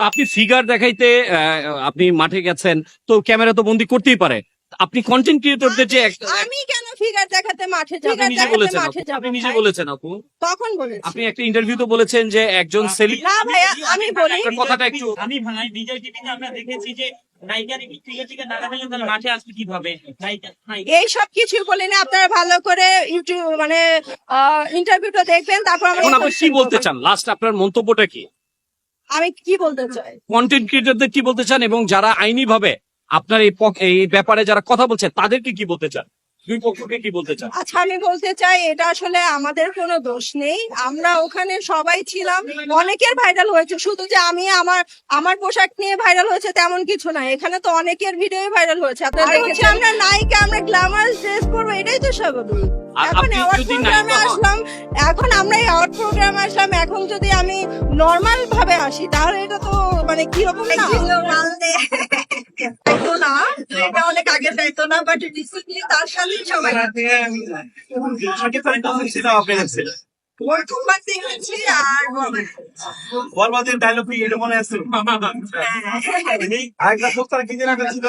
আপনি ফিগার দেখাইতে আহ, আপনি মাঠে গেছেন তো ক্যামেরা তো বন্দি করতেই পারে। আপনি কন্টেন্ট ক্রিয়েটরদের যে আমি কেন ফিগার দেখাতে মাঠে আপনি ফিগার নিজে বলেছেন আপনি নিজে বলেছেন আপু। তখন বলেছি। আপনি একটা ইন্টারভিউতে বলেছেন যে একজন সেলি না ভাইয়া আমি বলি আপনার কথাটা একটু আমি ভাই বিজয় টিভিতে আমরা দেখেছি যে এই সব কিছু বলি না আপনারা ভালো করে ইউটিউব মানে ইন্টারভিউটা দেখবেন তারপর আপনি কি বলতে চান? লাস্ট আপনার মন্তব্যটা কি? আমি কি বলতে চাই? কন্টেন্ট ক্রিয়েটরদের কি বলতে চান এবং যারা আইনি ভাবে আপনার এই এই ব্যাপারে যারা কথা বলছে তাদেরকে কি বলতে চান? দুই পক্ষকে কি বলতে চান? আচ্ছা আমি বলতে চাই এটা আসলে আমাদের কোনো দোষ নেই। আমরা ওখানে সবাই ছিলাম। অনেকের ভাইরাল হয়েছে। শুধু যে আমি আমার আমার পোশাক নিয়ে ভাইরাল হয়েছে তেমন কিছু না। এখানে তো অনেকের ভিডিও ভাইরাল হয়েছে। আপনারা দেখেছেন আমরা নায়িকা আমরা গ্ল্যামার ড্রেস পরবো এটাই তো স্বাভাবিক। আর এখন আপনি অ্যাওয়ার্ড প্রোগ্রামে আসলাম এখন যদি আমি নর্মাল ভাবে আসি তাহলে এটা তো মানে কীরকম না? দায়িত্ব না এটা অনেক আগে না বাট রিসেন্টলি তার সাথে সবাই প্রথমবার দেখেছি আর বরবাদের ডায়লগ কি এটা মনে আছে? আরেকটা সপ্তাহ কি দিন আগে ছিল?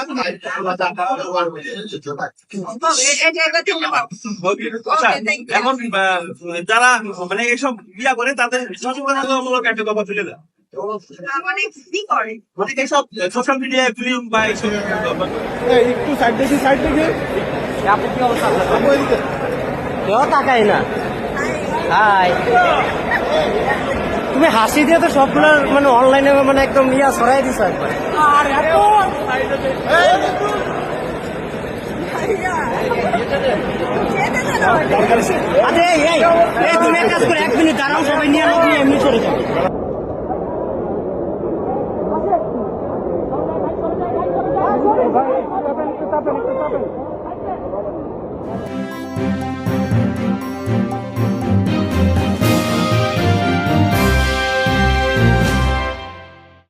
এখন যারা মানে এসব বিয়া করে তাদের সচেতনতামূলক একটা কথা তুলে দেয় মানে কি করে মানে এসব সোশ্যাল মিডিয়ায় ফিল্ম বা এইসব একটু সাইড দেখি সাইড দেখি। কেউ তাকাই না। হাই। তুমি হাসি দিয়ে তো সবগুলো মানে অনলাইনে মানে একদম ইয়া ছড়াই দিছো একবার। আরে এই তুমি এক কাজ করে এক মিনিট দাঁড়াও সবাই নিয়ে লোক নিয়ে এমনি চলে